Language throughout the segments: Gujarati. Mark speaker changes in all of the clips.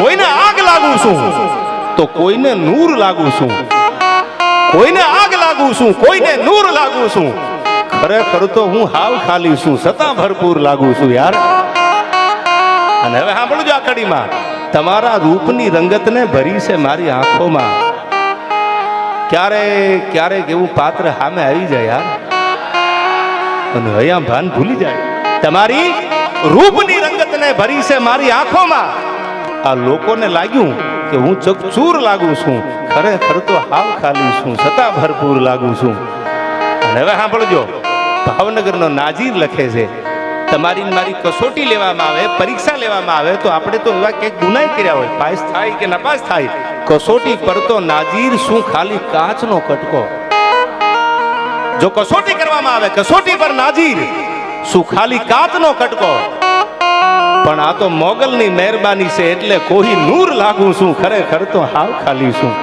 Speaker 1: કોઈને આગ લાગુ છું, તો કોઈને નૂર લાગુ છું. કોઈને આગ લાગુ છું, કોઈને નૂર લાગુ છું. ખરેખર તો હું હાવ ખાલી છું છતાં ભરપૂર લાગુ છું યાર. અને હવે સાંભળજો આ કડીમાં, તમારા રૂપની રંગતને ભરી છે મારી આંખોમાં. ક્યારેક ક્યારેક એવું પાત્ર સામે આવી જાય યાર. અને અહીંયા ભાન ભૂલી જાય. તમારી રૂપની રંગતને ભરી છે મારી આંખોમાં. આ લોકોને લાગ્યું કે હું ચકચૂર લાગુ છું. ખરેખર તો હાવ ખાલી છું છતાં ભરપૂર લાગુ છું. અને હવે સાંભળજો, ભાવનગરનો નાજીર લખે છે, તમારી મારી કસોટી લેવામાં આવે, પરીક્ષા લેવામાં આવે, તો આપણે તો એવા કંઈક ગુનાય કર્યા હોય. પાસ થાય કે નપાસ થાય? કસોટી પર નાજીર શું ખાલી કાચનો કટકો? જો કસોટી કરવામાં આવે, કસોટી પર નાજીર, શું ખાલી કાચનો કટકો? પણ આ તો મોગલની મહેરબાની છે એટલે કોઈ નૂર લાગુ છું. ખરેખર તો હાવ ખાલી છું.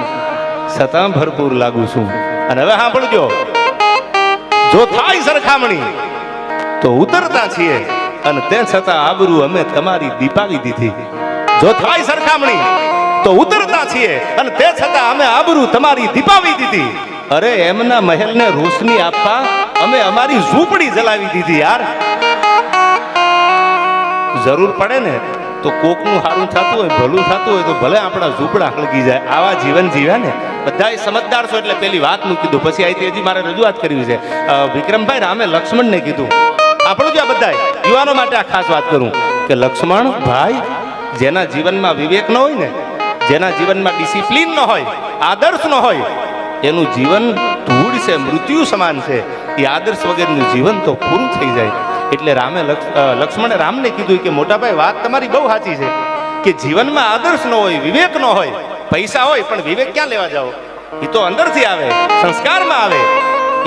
Speaker 1: છતાં ભરપૂર લાગુ છું. અને હવે સાંભળજો. જો થાય સરખામણી, તો ઉતરતા છીએ અને તે છતાં આબરૂ અમે તમારી દીપાવી દીધી. જો થાય સરખામણી, તો ઉતરતા છીએ અને તે છતાં અમે આબરૂ તમારી દીપાવી દીધી. અરે, એમના મહેલને રોશની આપવા અમે અમારી ઝૂંપડી જલાવી દીધી યાર. જરૂર પડે ને, તો કોકનું સારું થતું હોય, ભલું થતું હોય, તો ભલે આપણા ઝૂંપડા હળગી જાય, આવા જીવન જીવ્યા ને. બધા સમજદાર છો એટલે પેલી વાતનું કીધું. પછી અહીંથી હજી મારે રજૂઆત કરવી છે. વિક્રમભાઈ રામે લક્ષ્મણને કીધું. આપણું જ આ બધા યુવાનો માટે આ ખાસ વાત કરું. કે લક્ષ્મણ ભાઈ, જેના જીવનમાં વિવેક ન હોય ને, જેના જીવનમાં ડિસિપ્લિન ન હોય, આદર્શ ન હોય, એનું જીવન ધૂળ છે, મૃત્યુ સમાન છે. એ આદર્શ વગરનું જીવન તો પૂરું થઈ જાય. એટલે રામે લક્ષ- લક્ષ્મણે રામને કીધું કે, મોટાભાઈ, વાત તમારી બહુ સાચી છે કે જીવનમાં આદર્શ ન હોય, વિવેક ન હોય, પૈસા હોય, પણ વિવેક ક્યાં લેવા જાઓ? એ તો અંદરથી આવે, સંસ્કારમાં આવે.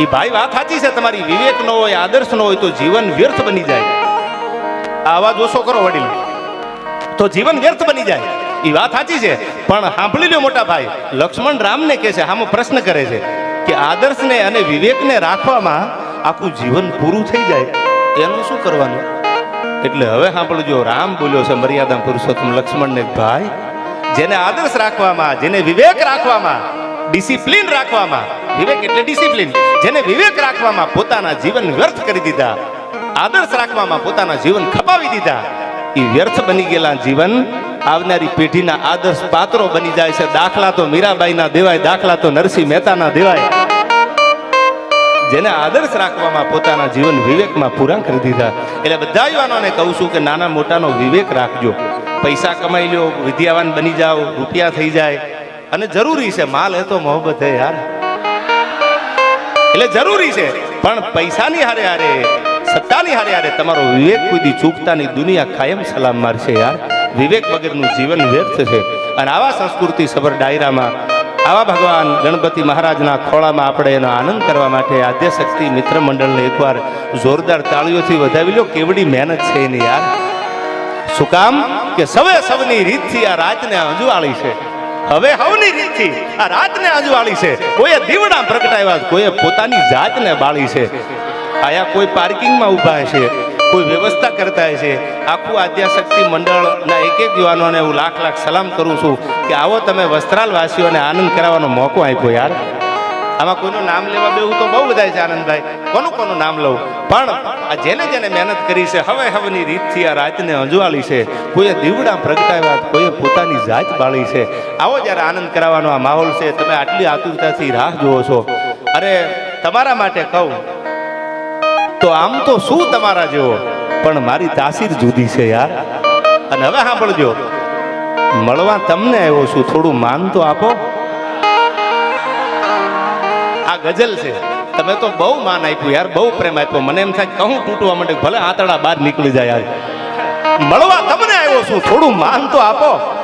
Speaker 1: એ ભાઈ, વાત સાચી છે, તમારી વિવેક ન હોય, આદર્શ ન હોય, તો જીવન વ્યર્થ બની જાય. આ અવાજ ઓછો કરો વડીલ. તો જીવન વ્યર્થ બની જાય. એ વાત સાચી છે, પણ સાંભળી લો મોટા ભાઈ, લક્ષ્મણ રામને કહે છે આમાં પ્રશ્ન કરે છે કે, આદર્શને અને વિવેકને રાખવામાં આખું જીવન પૂરું થઈ જાય. એનું શું કરવાનું? એટલે હવે સાંભળજો, રામ બોલ્યો છે મર્યાદા પુરુષોત્તમ લક્ષ્મણને, ભાઈ, જેને આદર્શ રાખવામાં, જેને વિવેક રાખવામાં, ડિસિપ્લિન રાખવામાં, વિવેક એટલે ડિસિપ્લિન, જેને વિવેક રાખવામાં પોતાના જીવન વ્યર્થ કરી દીધા, આદર્શ રાખવામાં પોતાના જીવન ખપાવી દીધા એ વ્યર્થ બની ગયેલા જીવન આવનારી પેઢીના આદર્શ પાત્રો બની જાય છે. દાખલા તો મીરાબાઈના દેવાય, દાખલા તો નરસિંહ મહેતાના દેવાય. જેને આદર્શ રાખવામાં પોતાના જીવન વિવેકમાં પૂરા કરી દીધા. એટલે બધા યુવાનોને કહું છું કે નાના મોટાનો વિવેક રાખજો. પૈસા કમાઈ લો વિદ્યાવાન બની જાઓ, રૂપિયા થઈ જાય. અને જરૂરી છે, માલ એ તો મોહબ્બત હે યાર. એટલે જરૂરી છે, પણ પૈસાની હારે હારે, સત્તાની હારે હારે તમારો વિવેક કોઈ ચૂકતાની દુનિયા કાયમ સલામ મારશે યાર. વિવેક વગરનું જીવન વ્યર્થ છે. અને આવા સંસ્કૃતિ સભર ડાયરામાં આવા ભગવાન ગણપતિ મહારાજના ખોળામાં આપણે એનો આનંદ કરવા માટે આદ્યશક્તિ મિત્ર મંડળને એકવાર જોરદાર તાળીઓથી વધાવી લો. કેવડી મહેનત છે એની યાર. શું કામ? કે સવે સવની રીતથી આ રાતને અંજવાળી છે. હવે હવની રીતથી આ રાતને અંજવાળી છે. કોઈએ દીવડા પ્રગટાવ્યા કોઈએ પોતાની જાતને બાળી છે. આયા કોઈ પાર્કિંગમાં ઊભા છે કોઈ વ્યવસ્થા કરતા છે. આખું આદ્યાશક્તિ મંડળના એક એક યુવાનોને હું લાખ લાખ સલામ કરું છું કે આવો તમે વસ્ત્રાલ વાસીઓને આનંદ કરાવવાનો મોકો આપ્યો યાર. આમાં કોઈનું નામ લેવા બેવું તો બહુ બધા છે આનંદભાઈ. કોનું કોનું નામ લઉં? પણ આ જેને જેને મહેનત કરી છે, હવે હવેની રીતથી આ રાતને અંજવાળી છે. કોઈએ દીવડા પ્રગટાવ્યા કોઈએ પોતાની જાત બાળી છે. આવો જ્યારે આનંદ કરાવવાનો આ માહોલ છે, તમે આટલી આતુરતાથી રાહ જુઓ છો. અરે, તમારા માટે કહું તો આમ તો શું તમારા જેવો? પણ મારી તાસીર જુદી છે યાર. અને હવે સાંભળજો. મળવા તમને આવ્યો છું. થોડું માન તો આપો. આ ગઝલ છે. તમે તો બહુ માન આપ્યું યાર. બહુ પ્રેમ આપ્યો. મને એમ થાય કહું તૂટવા માટે ભલે આતડા બહાર નીકળી જાય યાર. મળવા તમને આવ્યો છું. થોડું માન તો આપો.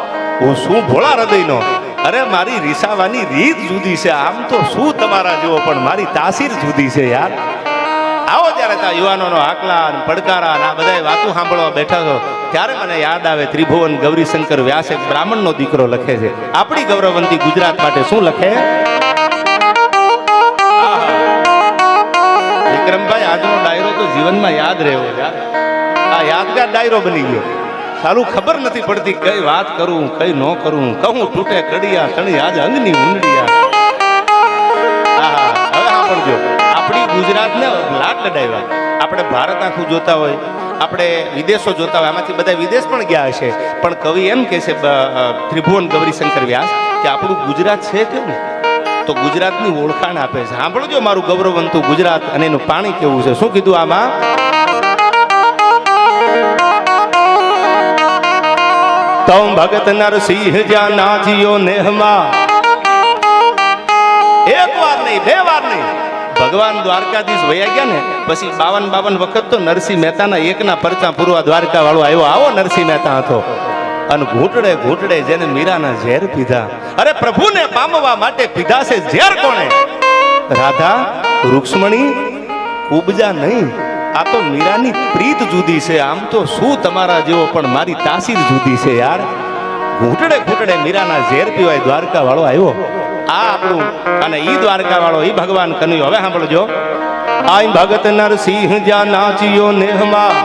Speaker 1: હું શું ભોળા હૃદયનો. અરે મારી રીસાવાની રીત જુદી છે. આમ તો શું તમારા જેવો? પણ મારી તાસીર જુદી છે યાર. આવો ત્યારે ત્યાં યુવાનોનો આકલા અને પડકારા આ બધા વાતો સાંભળવા બેઠા છો. ત્યારે મને યાદ આવે ત્રિભુવન ગૌરીશંકર વ્યાસ બ્રાહ્મણનો દીકરો લખે છે. આપણી ગૌરવંતી ગુજરાત માટે શું લખે. વિક્રમભાઈ આજનો ડાયરો તો જીવનમાં યાદ રહ્યો આ યાદગાર ડાયરો બની ગયો. સારું ખબર નથી પડતી કઈ વાત કરું કઈ ન કરું. કહું તૂટે કડિયા તણી આજ અંગની ઊંડડિયા આહા, હવે સાંભળજો. ગુજરાતને લાટ લડાવ્યા. આપણે ભારત આખું જોતા હોય, આપણે વિદેશો જોતા હોય, આમાંથી બધા વિદેશ પણ ગયા હશે. પણ કવિ એમ કહે છે ત્રિભુવન ગૌરીશંકર વ્યાસ, કે આપણું ગુજરાત છે કેવું તો ગુજરાતની ઓળખાણ આપે છે. સાંભળજો મારું ગૌરવવંતું ગુજરાત અને એનું પાણી કેવું છે. શું કીધું આમાં? તમ ભગત નરસિંહ જ્યાં નાજીઓ નેહમાં. એક વાર નહીં, બે વાર નહીં. ભગવાન દ્વારકાધીશ વયા ગયા ને, પછી બાવન બાવન વખત તો નરસિંહ મહેતાના એકના પરચા પૂરવા દ્વારકા વાળો આવ્યો. આવો નરસિંહ મહેતા હતો અને ઘૂંટડે ઘૂંટડે જેને મીરાના ઝેર પીધા. અરે પ્રભુને પામવા માટે પીધા છે ઝેર કોણે? રાધા, રૂક્ષ્મણી ઉપજા નહીં. આ તો મીરાની પ્રીત જુદી છે. આમ તો શું તમારા જેવો પણ મારી તાસીર જુદી છે યાર? ઘૂંટડે ઘૂંટડે મીરાના ઝેર પીવાય દ્વારકા વાળો આવ્યો. આ આપણું અને ઈ દ્વારકા વાળો ઈ ભગવાન કન્યો. હવે સાંભળજો. આઈ ભગત નરસિંહ જ્યાં નાચ્યો નેહમાં.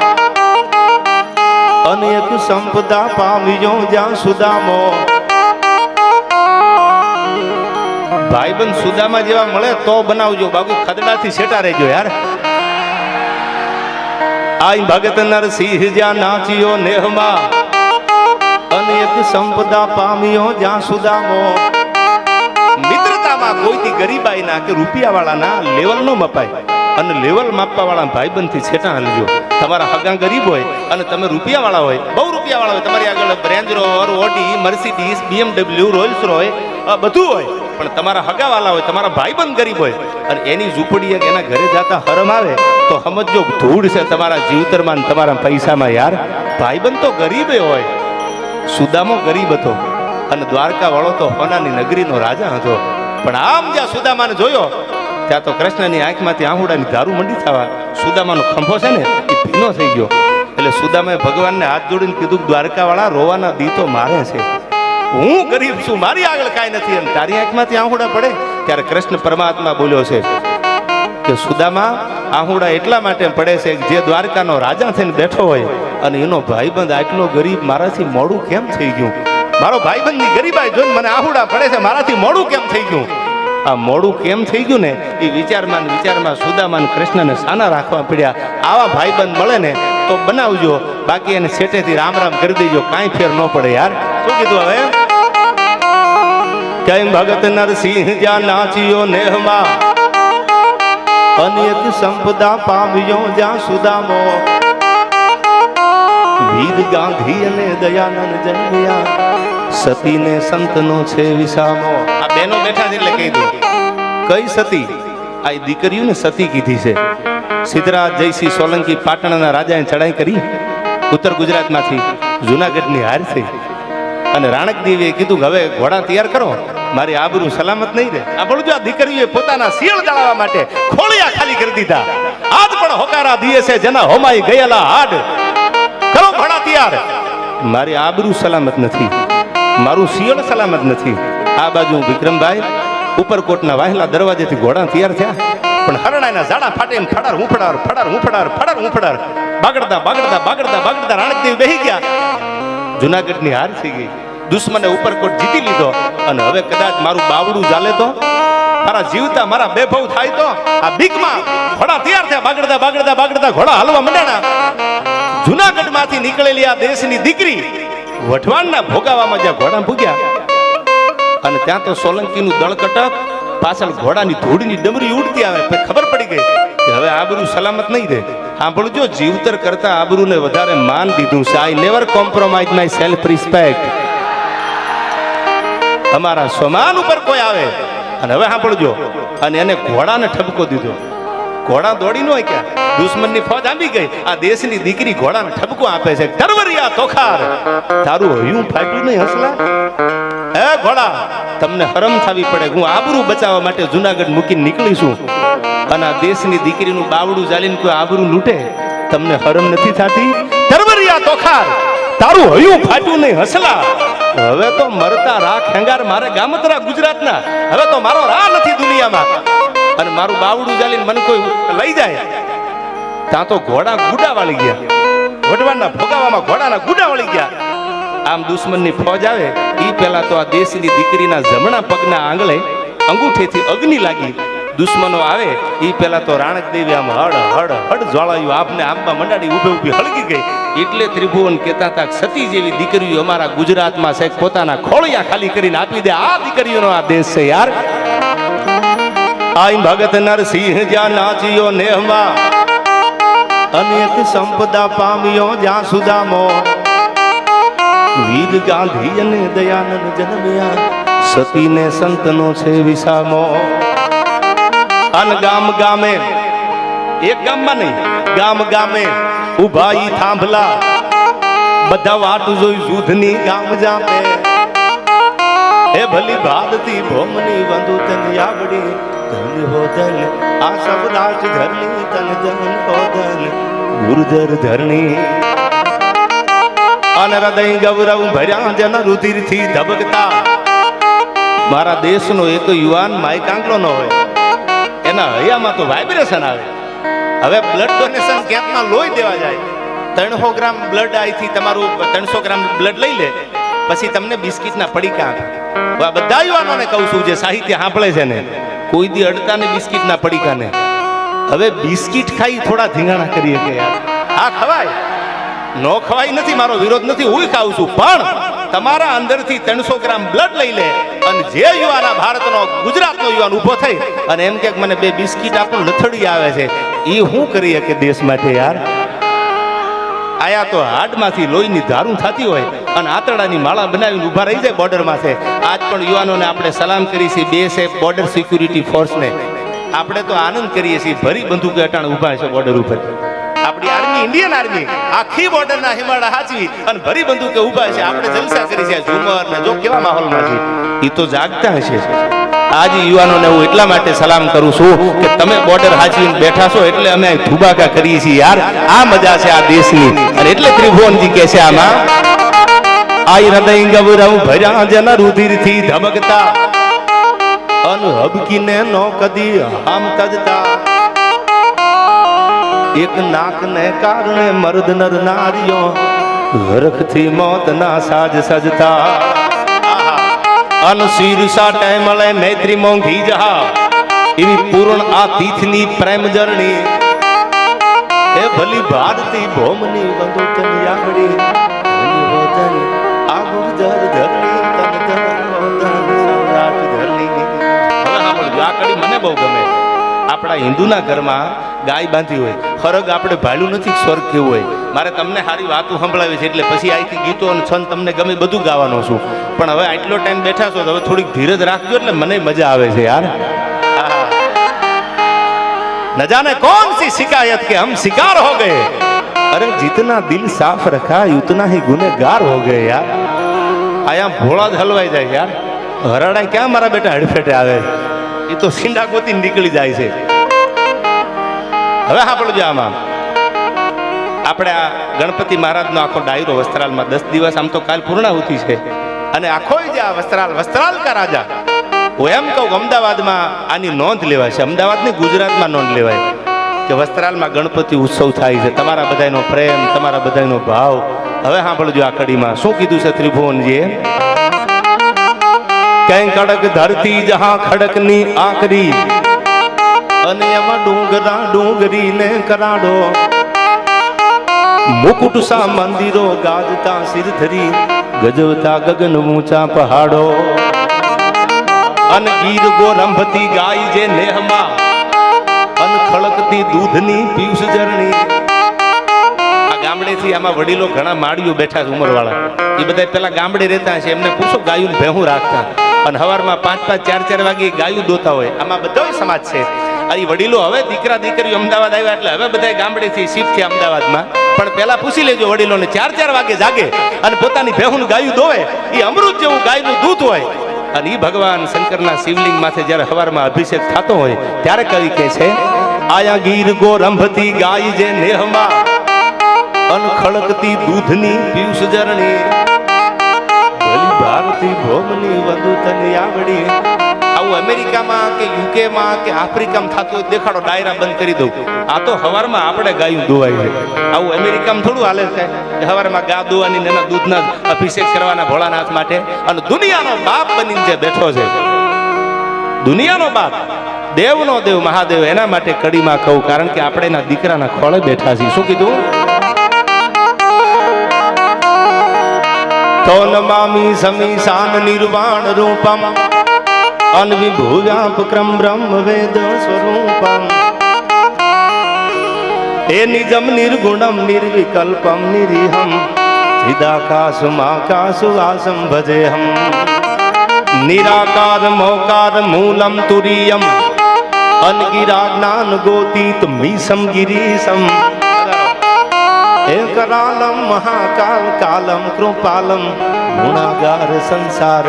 Speaker 1: અનેક સંપદા પામ્યો જ્યાં સુદામો. ભાઈબંધ સુદામા જેવા મળે તો બનાવજો. બાબુ, ખદડાથી સેટા રહેજો યાર. આઈ ભગત નરસિંહ જ્યાં નાચ્યો નેહમાં. અનેક સંપદા પામ્યો જ્યાં સુદામો. મિત્રતામાં કોઈથી ગરીબાઈના કે રૂપિયાવાળાના લેવલ ન મપાય. અને લેવલ માપવા વાળા ભાઈબંધથી છેટા હાલજો. તમારા હગા ગરીબ હોય અને તમે રૂપિયા વાળા હોય, બહુ રૂપિયા વાળા હોય, તમારી આગળ Range Rover Audi Mercedes BMW Rolls Royce બધું હોય. પણ તમારા હગા વાળા હોય, તમારા ભાઈબંધ ગરીબ હોય, અને એની ઝૂંપડી એના ઘરે જતા હરમ આવે, તો સમજો ધૂળ છે તમારા જીવતરમાં ને તમારા પૈસામાં યાર. ભાઈબંધ તો ગરીબે હોય. સુદામો ગરીબ હતો. અને દ્વારકા વાળો તો હોનાની નગરીનો રાજા હતો. પણ આમ જ્યાં સુદામાને જોયો, ત્યાં તો કૃષ્ણની આંખમાંથી આહુડાની દારૂ મંડી થવા સુદામાનો ખંભો છે ને, એ ભીનો થઈ ગયો. એટલે સુદામાએ ભગવાનને હાથ જોડીને કીધું કે દ્વારકા વાળા રોવાના દી તો મારે છે. હું ગરીબ છું, મારી આગળ કાંઈ નથી. અને તારી આંખમાંથી આહુડા પડે, ત્યારે કૃષ્ણ પરમાત્મા બોલ્યો છે કે, સુદામા, આહુડા એટલા માટે પડે છે કે જે દ્વારકાનો રાજા થઈને બેઠો હોય અને એનો ભાઈબંધ આટલો ગરીબ મારાથી મોડું કેમ થઈ ગયું? મારો ભાઈબંધની ગરીબાઈ જોઈને મને આહુડા પડે છે, મારાથી મોડું કેમ થઈ ગયું? આ મોડું કેમ થઈ ગયું ને? એ વિચારમાં વિચારમાં સુદામાન કૃષ્ણને સાના રાખવા પડ્યા. આવા ભાઈબંધ મળે ને તો બનાવજો, બાકી એને સેટેથી રામ રામ કરી દેજો, કાંઈ ફેર ન પડે યાર. શું કીધું હવે? કેમ ભગત નરસિંહ જ્યાં નાચ્યો નેહમાં. અનેક સંપદા પામ્યો જ્યાં સુદામો. વીર ગાંધી અને દયાનંદ જન્મ્યા. સતીને સંતનો છે વિસામો. આ બેનો બેઠા છે એટલે કહી દઉં. કઈ સતી? આ દીકરીઓને સતી કીધી છે. સિદ્ધરાજ જયસિંહ સોલંકી પાટણના રાજાએ ચડાઈ કરી ઉત્તર ગુજરાતમાંથી જુનાગઢની હાર થઈ. અને રાણકદેવીએ કીધું કે હવે ઘોડા તૈયાર કરો. મારી આબરૂ સલામત નહીં રહે. આ બોલું આ દીકરીઓએ પોતાના શિયળ જાળવા માટે ખોળિયા ખાલી કરી દીધા. આજ પણ હોકારા દિયે છે જેના હોમાઈ ગયેલા હાડ. કરો ઘોડા તૈયાર. મારી આબરૂ સલામત નથી. મારું શિયળ સલામત નથી. આ બાજુ વિક્રમભાઈ, ઉપરકોટના વાહેલા દરવાજેથી ઘોડા તૈયાર થયા. પણ હરણાના ઝાડા ફાટે એમ ફડાર હું ફડાર ફડાર ફડાર ફડાર હું ફડાર બાગડતા બાગડતા બાગડતા બાગડતા રાણકદેવ બેહી ગયા. જુનાગઢની હાર થઈ ગઈ. દુશ્મને ઉપરકોટ જીતી લીધો. અને હવે કદાચ મારું બાવડું ચાલે તો? મારા જીવતા, મારા બેભવ થાય તો? આ બીકમાં ઘોડા તૈયાર થયા. બાગડતા બાગડતા બાગડતા ઘોડા હાલવા મંડાણા જુનાગઢમાંથી નીકળેલી આ દેશની દીકરી વઢવાણના ભોગાવામાં જ્યાં ઘોડા ભૂગ્યા અને ત્યાં તો સોલંકીનું દળકટક પાછળ ઘોડાની ધૂળની ડમરી ઉડતી આવે પછી ખબર પડી ગઈ કે હવે આબરૂ સલામત નહીં રહે. સાંભળજો, જીવતર કરતા આબરૂને વધારે માન દીધું છે. I never compromise my self respect અમારા સમાન ઉપર કોઈ આવે. અને હવે સાંભળજો, અને એને ઘોડાને ઠપકો દીધો. ઘોડા દોડી નો ક્યાં દુશ્મનની ફોજ આંબી ગઈ. આ દેશની દીકરી ઘોડાને ઠપકો આપે છે. તરવરિયા તોખાર. તારું હયું ફાટ્યું નહીં, હસલા? હે ઘોડા, તમને હરમ થવી પડે. હું આબરૂ બચાવવા માટે જુનાગઢ મૂકીને નીકળીશું અને આ દેશની દીકરીનું બાવડું ચાલીને કોઈ આબરૂ લૂટે? તમને હરમ નથી થતી? તરવરિયા તોખાર. તારું હયું ફાટ્યું નહીં, હસલા? હવે તો મરતા રાખ ખેંગાર મારે ગામતરા ગુજરાતના. હવે તો મારો રા નથી દુનિયામાં. અને મારું બાવડું ચાલીને મને કોઈ લઈ જાય. ત્યાં તો ઘોડા ગુડા વાળી ગયા. વઢવાણના ભોગાવામાં ઘોડાના ગુડા વળી ગયા. આમ દુશ્મનની ફોજ આવે એ પહેલા તો આ દેશની દીકરીના જમણા પગના આંગળે અંગૂઠેથી અગ્નિ લાગી. દુશ્મનો આવે એ પહેલા તો રાણક દેવી આમ હડ હડ હડ જ્વાળાયું, આપને આંબા મંડાડી ઊભે ઊભી હળગી ગઈ. એટલે ત્રિભુવન કહેતા હતા સતી જેવી દીકરીઓ અમારા ગુજરાતમાં સાહેબ પોતાના ખોળિયા ખાલી કરીને આપી દે. આ દીકરીઓનો આ દેશ છે યાર. આઈ ભગત નરસિંહ જ્યાં નાચ્યો નેહમાં અનેક સંપદા પામ્યો જ્યાં સુદામો. વીર ગાંધી અને દયાનંદ જન્મ્યા. સતીને સંતનો છે વિસામો. અન ગામ ગામે, એક ગામમાં નહીં, ગામ ગામે ઉભાઈ થાંભલા. બધા વાટ જોઈ જૂધની ગામ જામે. હે ભલી ભાદતી ભોમની બંધુ તન યાવડી ધન હો ધન આ સબદાચ ધરણી તન ધન હો ધન ગુરુધર ધરણી અન હૃદય ગૌરવ ભર્યા જન રુધિરથી ધબકતા મારા દેશનો એક યુવાન માયકાંકલો ન હોય, એના હૈયામાં તો વાઇબ્રેશન આવે. હવે બ્લડ ડોનેશન કેમ્પમાં લોહી દેવા જાય. ત્રણસો ગ્રામ બ્લડ આઈથી તમારું ત્રણસો ગ્રામ બ્લડ લઈ લે, પછી તમને બિસ્કિટના પડીકા બધા યુવાનોને કહું છું, જે સાહિત્ય સાંભળે છે ને કોઈ દી અડતા ને પડી પડીકાને હવે બિસ્કિટ ખાઈ થોડા ધીંગાણા કરીએ કે યાર. આ ખવાય. નો ખવાય નથી, મારો વિરોધ નથી હું ખાઉં છું. પણ તમારા અંદરથી ત્રણસો ગ્રામ બ્લડ લઈ લે અને જે યુવાન ભારતનો, ગુજરાતનો યુવાન ઊભો થઈ અને એમ કે મને બે બિસ્કિટ આપો લથડી આવે છે. એ હું કરી શકે દેશ માટે યાર? આયા તો હાડમાંથી લોહીની ધારું થતી હોય અને આતરડાની માળા બનાવીને ઊભા રહી જાય બોર્ડર માથે આજ પણ યુવાનોને આપણે સલામ કરી છીએ બે છે બોર્ડર સિક્યુરિટી ફોર્સને આપણે તો આનંદ કરીએ છીએ, ભરી બંદૂક અટાણ ઊભા છે બોર્ડર ઉપર. આપણી આર્મી ઇન્ડિયન આર્મી આખી બોર્ડરના હિમાળા હાચવી અને ભરી બંદૂકે ઊભા છે. આપણે જલસા કરી છે ઝુમર ને જો કેવા માહોલમાં છે એ તો જાગતા હશે. આજ યુવાનોને હું એટલા માટે સલામ કરું છું કે તમે બોર્ડર હાચવીને બેઠા છો એટલે અમે ધુબાકા કરીએ છીએ યાર. આ મજા છે આ દેશની. અને એટલે ત્રિભુવનજી કહે છે આમાં, આઈ હૃદય ગૌરવ ભર્યા જન રુધિરથી ધબકતા અન હબકીને નો કદી હામ તજતા એક નાકને કારણે મર્દ નર નારીઓ હરખથી મોતના સાજ સજતા. અન ટાઈમ ટેમળે મૈત્રી મોંઘી જહા. એવી પૂર્ણ આ તીથની પ્રેમ જરણી. હે ભલી ભારતી ભોમની બંધુ તન ધન આ ગુર્જર ધરણી તન હો સૌરાટ ધરણી હવે સાંભળજો આ કડી મને બહુ ગમે. આપણા હિન્દુના ઘરમાં ગાય બાંધી હોય ફરક આપણે ભાડ્યું નથી સ્વર્ગ કેવું હોય. મારે તમને સારી વાતો સંભળાવી છે એટલે પછી અહીંથી ગીતો અને છંદ તમને ગમે બધું ગાવાનો છું. પણ હવે આટલો ટાઈમ બેઠા છો તો હવે થોડીક ધીરજ રાખજો એટલે મને મજા આવે છે યાર. નજાને જાને કોણ સી શિકાયત કે હમ શિકાર હો ગયે? અરે જીતના દિલ સાફ રખા ઉતના હી ગુનેગાર હો ગયે યાર. આયા ભોળા જ હલવાઈ જાય યાર. હરાડા ક્યાં મારા બેટા હડફેટે આવે? એ તો સિંડા ગોતી નીકળી જાય છે. હવે હા પડજો આમાં. આપણે આ ગણપતિ મહારાજનો આખો ડાયરો વસ્ત્રાલમાં દસ દિવસ આમ તો કાલ પૂર્ણાહુતિ છે. અને આખો જે આ વસ્ત્રાલ વસ્ત્રાલ કા રાજા, હું એમ કહું અમદાવાદમાં આની નોંધ લેવાય છે. અમદાવાદની ગુજરાતમાં નોંધ લેવાય કે વસ્ત્રાલમાં ગણપતિ ઉત્સવ થાય છે. તમારા બધાનો પ્રેમ, તમારા બધાનો ભાવ. હવે સાંભળજો આ કડીમાં. શું કીધું છે ત્રિભુવનજીએ? કઈ કડક ધરતી જહા ખડકની આકરી, અને એમાં ડુંગરા ડુંગરી ને કરાડો. મુકુટ સા મંદિરો ગાજતા સિરધરી ગજવતા ગગન ઊંચા પહાડો અન ગીર ગોરંભતી ગાય જે નેહમાં અન ખળકતી દૂધની પીયુષ જરણી ગામડેથી આમાં વડીલો ઘણા માળીઓ બેઠા છે ઉંમરવાળા. એ બધા પેલા ગામડે રહેતા છે એમને પૂછો ગાયું ભેહું રાખતા. અને સવારમાં પાંચ પાંચ, ચાર ચાર વાગે ગાયું દોતા હોય. આમાં બધો સમાજ છે. આ વડીલો હવે દીકરા, દીકરીઓ અમદાવાદ આવ્યા એટલે હવે બધા ગામડેથી શિફ્ટ થયા અમદાવાદમાં. પણ પેલા પૂછી લેજો વડીલોને, ચાર ચાર વાગે જાગે અને પોતાની ભેહું ગાયું દોવે એ અમૃત જેવું ગાયનું દૂધ હોય. અને એ ભગવાન શંકરના શિવલિંગ માથે જ્યારે હવારમાં અભિષેક થતો હોય, ત્યારે કવિ કહે છે, આયા ગીર ગોરંભતી ગાય જે નેહમાં અન ખળકતી દૂધની પિયુષ જરણી ભલી ભારતી ભોમની વધુ તને આવડી. અમેરિકામાં કે યુકેમાં કે આફ્રિકામાં થતું હોય દેખાડો, ડાયરા બંધ કરી દઉં. આ તો હવારમાં આપણે ગાયું દોવાય છે આવું અમેરિકામાં થોડું હાલે છે. હવારમાં ગા દોવાની એના દૂધના અભિષેક કરવાના ભોળાનાથ માટે. અને દુનિયાનો બાપ બનીને જે બેઠો છે. દુનિયાનો બાપ, દેવનો દેવ, મહાદેવ, એના માટે કડીમાં કહું. કારણ કે આપણે એના દીકરાના ખોળે બેઠા છીએ. શું કીધું? તોન મામી સમી સામ નિર્વાણ રૂપમ અનવિભુવ્યાપક્રમ બ્રહ્મ વેદ સ્વરૂપમ એ નિજમ નિર્ગુણમ નિર્વિકલ્પમ નિરીહમ ચિદાકાશમાકાશુ વાસમ ભજેહમ નિરાકાર મોકાર મૂલમ તુરીયમ અનગિરા જ્ઞાન ગોતીત મીસમ ગિરીશમ એકરાલમ મહાકાલ કાલમ કૃપાલમ ગુણાગાર સંસાર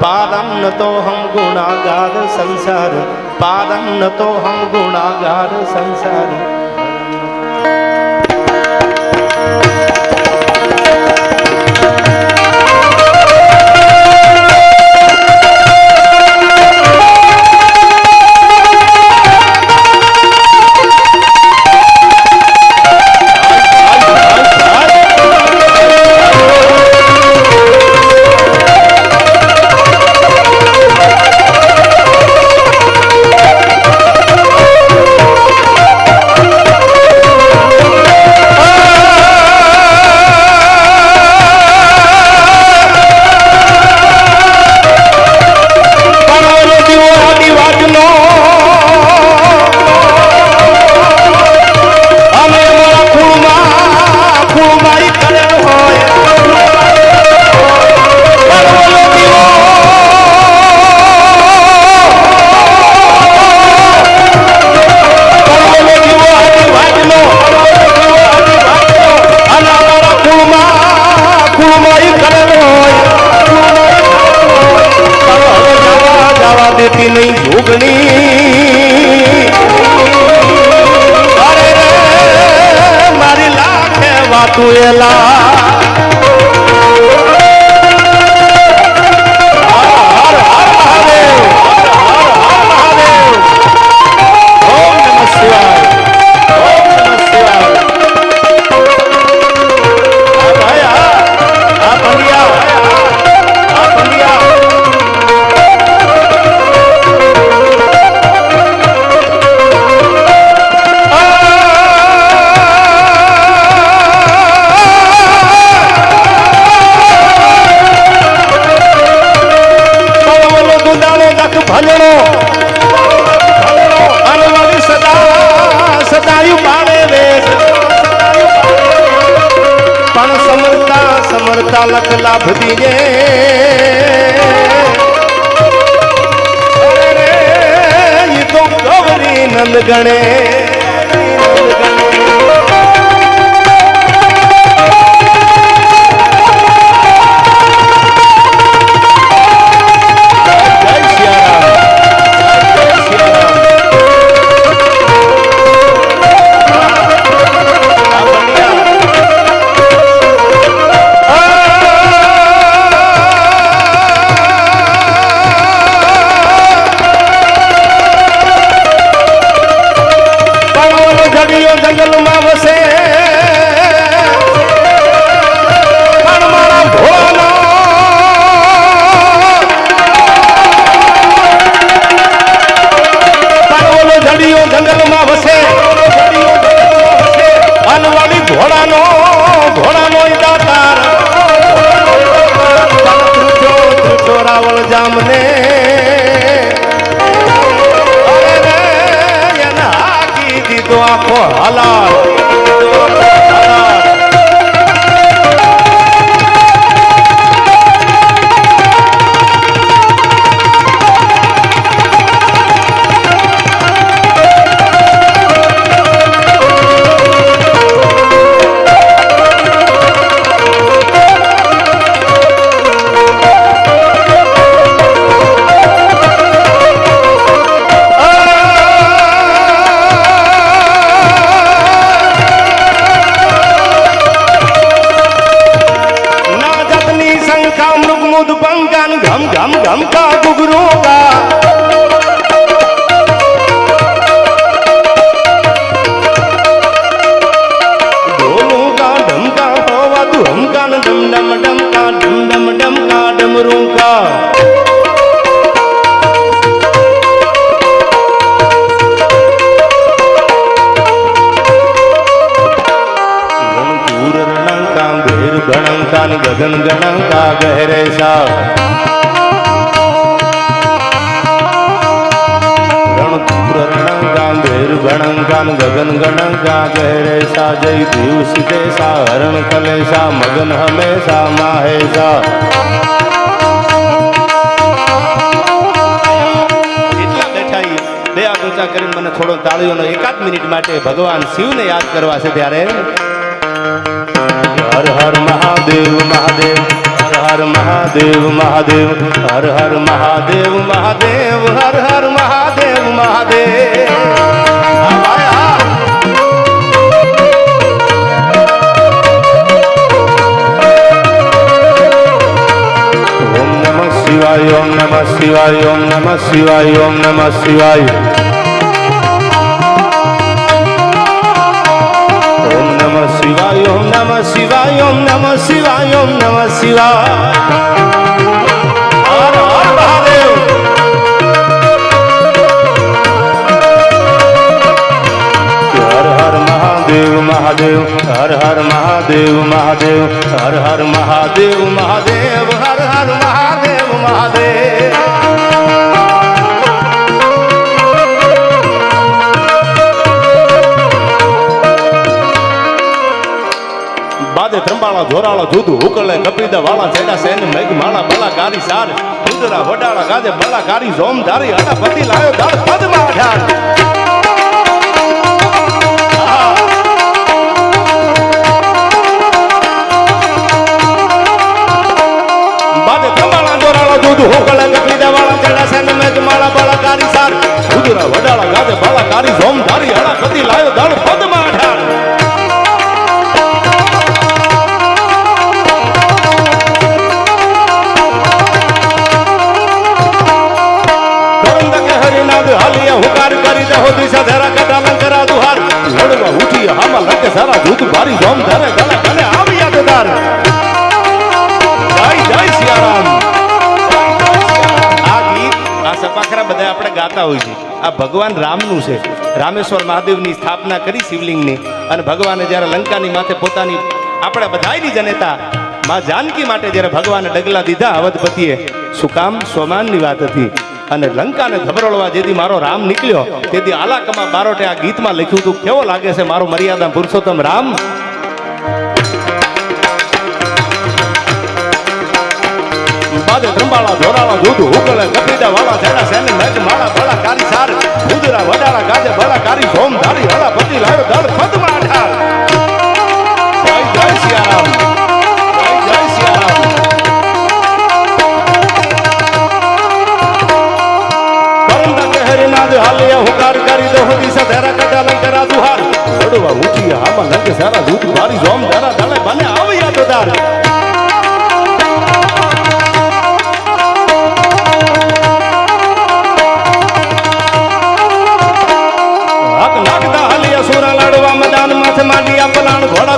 Speaker 1: પારમ નતો હમ ગુણાગાર સંસાર પારમ નતો હમ ગુણાગાર સંસાર એલા ગણે દીધો આખો હલાલ. ગહેરે સા રણતૂર રણંકા ભેર ભણંકા ને ગગન ગણંકા ગહેરે સા, જય દેવ સીતે સા, હરણ કલે સા, મગન હમેશા માહે સા. બેઠા બે હાથ ઊંચા કરીને મને થોડો તાળીઓનો એકાદ મિનિટ માટે ભગવાન શિવને યાદ કરવા છે ત્યારે. હર હર મહાદેવ મહાદેવ. હર મહાદેવ મહાદેવ હર હર મહાદેવ મહાદેવ હર હર મહાદેવ મહાદેવ. ઓમ નમઃ શિવાય ઓમ નમઃ શિવાય ઓમ નમઃ શિવાય ઓમ નમઃ શિવાય શિવાય, ઓમ નમઃ શિવાય, ઓમ નમઃ શિવાય. મહાદેવ મહાદેવ, હર હર મહાદેવ મહાદેવ, હર હર મહાદેવ મહાદેવ, હર હર મહાદેવ મહાદેવ. ત્રંબાળા જોરાળા જુદું ઉકળે કપીદા, વાળા છેડા સેન, મેઘ, માળા, ભલા કારી સાર ઉદરા વડાળા, ગાજે, ભલા કારી જોમ ધારી હડા પતિ લાયો, દાળ, પદમાં, અઢાર. બાદે ત્રંબાળા જોરાળા જુદું ઉકળે કપીદા, વાળા છેડા સેન, મેઘ, માળા બલા કારી સાર ઉદરા વડાળા, ગાજે, ભલા કારી જોમ ધારી હડા પતિ લાયો, દાળ રામનું છે. રામેશ્વર મહાદેવની સ્થાપના કરી શિવલિંગની અને ભગવાને જ્યારે લંકાની માથે પોતાની આપણા બધાની જનેતા માં જાનકી માટે જ્યારે ભગવાને ડગલા દીધા અવધપતિએ શું કામ? વાત હતી. અને લંકાને ધબરોળવા જેથી મારો રામ નીકળ્યો, તેથી આલાકમાં બારોટે આ ગીતમાં લખ્યું હતું, કેવો લાગે છે મારો મર્યાદા પુરુષોત્તમ રામ? ધોરાળા, દૂધ ઉકળે કપીડા વાળા છેડા સેન મેઘ માળા બળા કારી સાર ઉદરા વડાળા ગાજે ભલા કારી, સોમ, ધારી, હળા પતિ લાયો ધડ પદમાં અઢાર જય જય સિયારામ. ઉઠી હામાં લંકે સારા, દૂધ, ભારી જોમ ધરા દલે બને આવ્યા તો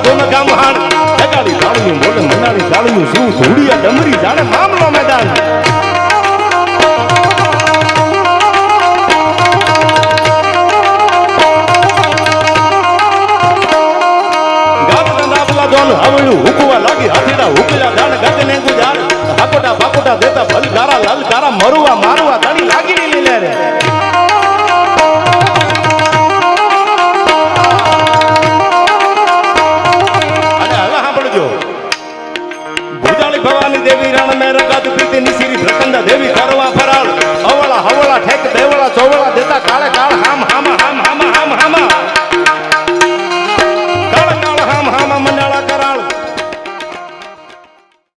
Speaker 1: ધૂન ગામહાણ. જગાડી તાળીયું બોલે મનાળી તાળીયું શું ધૂળિયા ડમરી જાણે મામલો મેદાન. હુકવા લાગી, હાથીડા હુકલા દાણ ગાતે ને ગુજાર. હાકોટા બાકોટા દેતા ભલ લાલ તારા મરુવા, મારવા તાણી લાગી લીલે રે ની શ્રી ધ્રકંદા દેવી કરવા ફરાળ